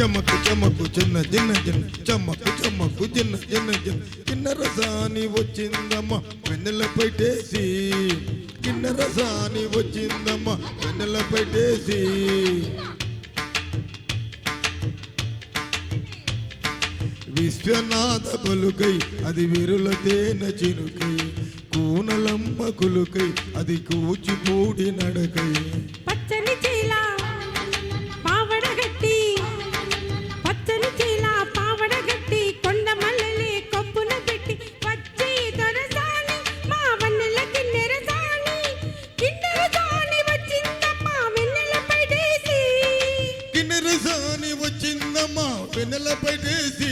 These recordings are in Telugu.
చమకు చమకు చిన్న చిన్న చిన్న చమకు చమకు చిన్న చిన్న చిన్న. చిన్న రసాని వచ్చిందమ్మ వెన్నెల పెట్టేసి. చిన్న రసాని వచ్చిందమ్మ వెన్నెల పెట్టేసి. విశ్వనాథ పలుకై అది విరుల తేన చినుకై కూనలమ్మ కులుకై అది కూచిపూడి నడకై. పచ్చని చీల పావడగట్టి పచ్చని చీల పావడగట్టి కొండ మల్లెలే కొప్పున పెట్టి వచ్చి దొరసాని మా వన్నెల కిన్నెర సాని కిన్నెర సాని వచ్చిందమ్మా వెన్నెల పడేసి కిన్నెర సాని వచ్చిందమ్మ వెన్నెల పెట్టేసి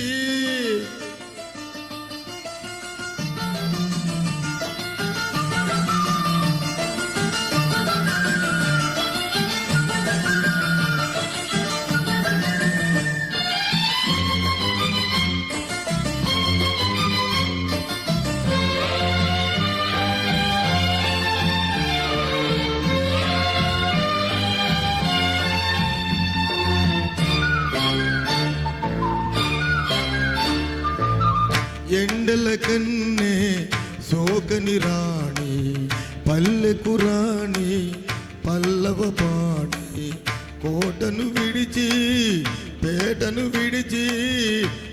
ఎండల కన్నే సోకని రాణి పల్లెకు రాణి పల్లవ పాడి కోటను విడిచి పేటను విడిచి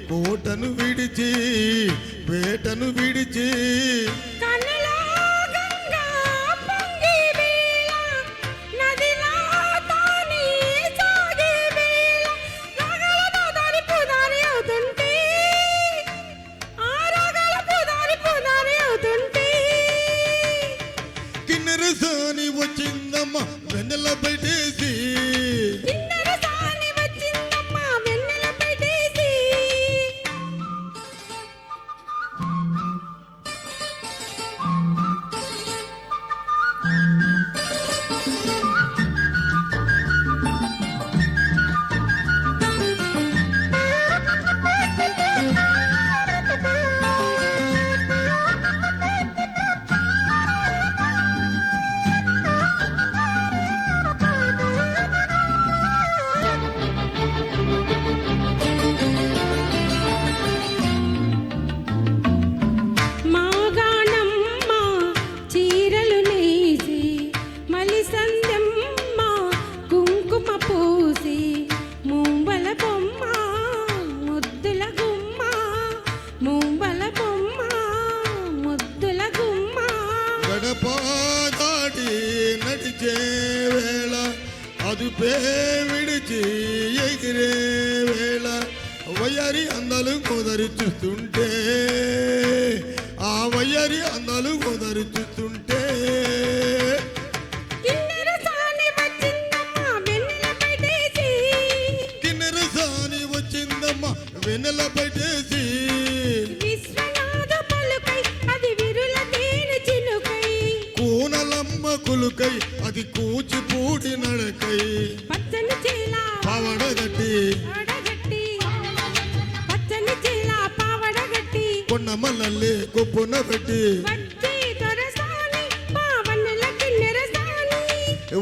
కోటను విడిచి పేటను విడిచి. అదుపే విడిచి ఎగిరే వేళ వయ్యారి అందలు కుదరి చూస్తుంటే ఆ వయ్యారి అందలు కుదరి చూస్తుంటే. కిన్నెర సాని వచ్చిందమ్మ వెన్నెల పెట్టేసి. కూనలమ్మ కులుకై అది కూచిపూడి నడకై పచ్చని చీల పవడగట్టి పావడగట్టి పచ్చని చీల పావడగట్టి కొండమల్లల్లి కొప్పున పెట్టి వచ్చి దొరసాని మా వన్నెల కిన్నెర సాని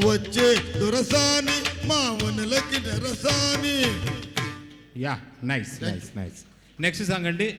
వచ్చే దొరసాని మా వనలకి నెరసాని yeah nice nice nice next song అండి